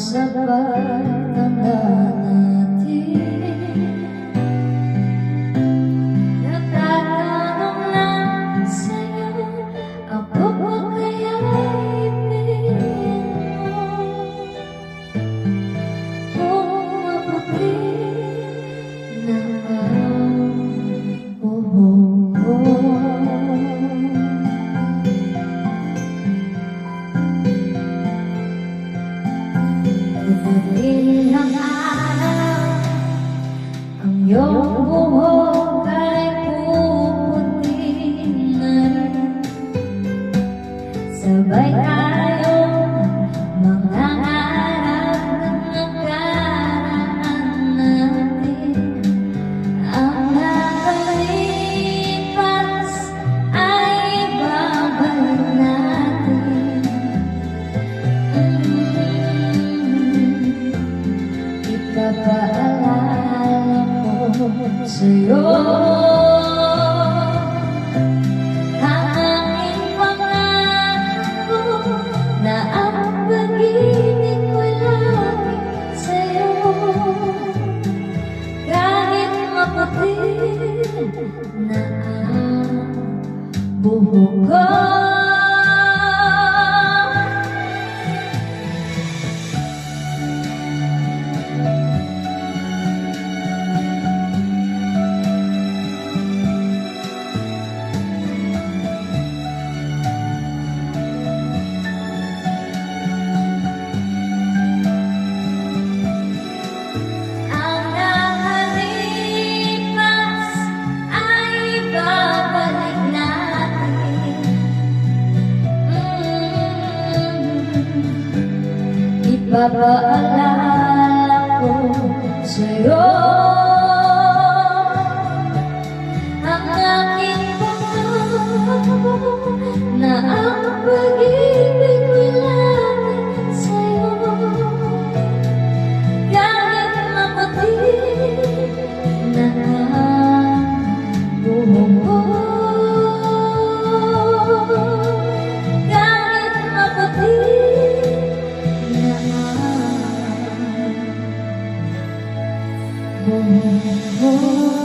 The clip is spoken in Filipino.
Sabah Dilim ng Ang iyong pagpapaalala ko sa'yo. Ang aking pangako na ang pag-ibig ko lagi na ang buhok ko. Ipapaalala ko sa'yo ang buhok ko